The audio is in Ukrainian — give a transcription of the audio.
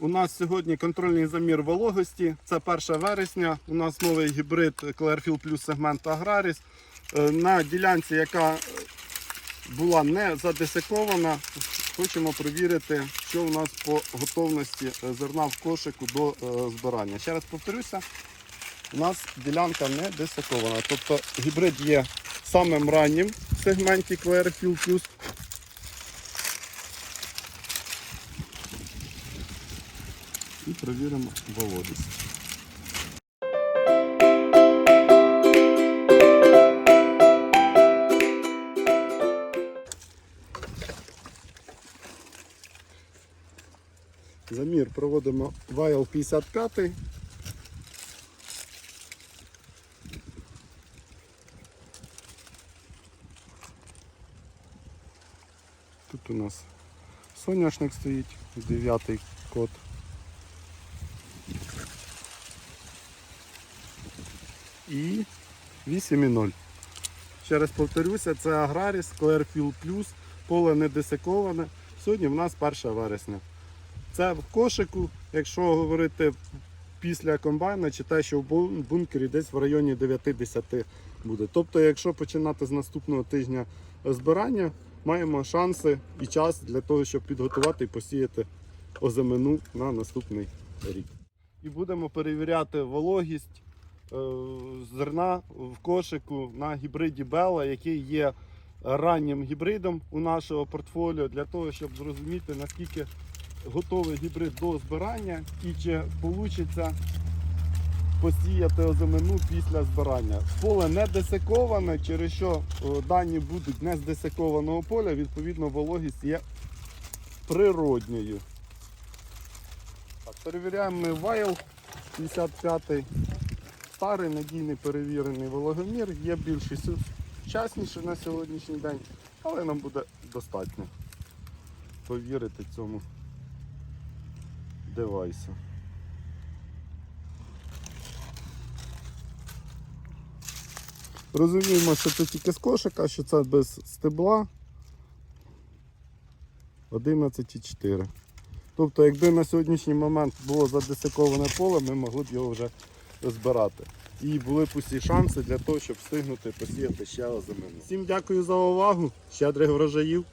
У нас сьогодні контрольний замір вологості. Це 1 вересня. У нас новий гібрид Clearfield Plus сегмент. Е, На ділянці, яка була не задесикована, хочемо перевірити, що у нас по готовності е, зерна в кошику до е, збирання. Ще раз повторюся, у нас ділянка не десикована. Тобто гібрид є самим раннім в сегменті Clearfield Plus. І перевіримо вологість. Замір проводимо вайл 55. Тут у нас соняшник стоїть, дев'ятий код. І 8,0. Ще раз повторюся, це Аграріс, Clearfield Plus, поле не десиковане. Сьогодні в нас 1 вересня. Це в кошику, якщо говорити після комбайна, чи те, що в бун- бункері десь в районі 9-10 буде. Тобто, якщо починати з наступного тижня збирання, маємо шанси і час для того, щоб підготувати і посіяти озимину на наступний рік. І будемо перевіряти вологість зерна в кошику на гібриді Бела, який є раннім гібридом у нашого портфоліо, для того, щоб зрозуміти, наскільки готовий гібрид до збирання і чи вийде посіяти озимину після збирання. Поле не десиковане, через що е, дані будуть не з десикованого поля, відповідно, вологість є природньою. Перевіряємо ми вайл 55-й. Старий надійний перевірений вологомір, є більш і сучасніший на сьогоднішній день, але нам буде достатньо повірити цьому девайсу. Розуміємо, що це тільки з кошика, що це без стебла 11,4. Тобто, якби на сьогоднішній момент було задесиковане поле, ми могли б його вже збирати. І були пусті шанси для того, щоб встигнути посіяти ще озимину. Всім дякую за увагу, щедрих врожаїв.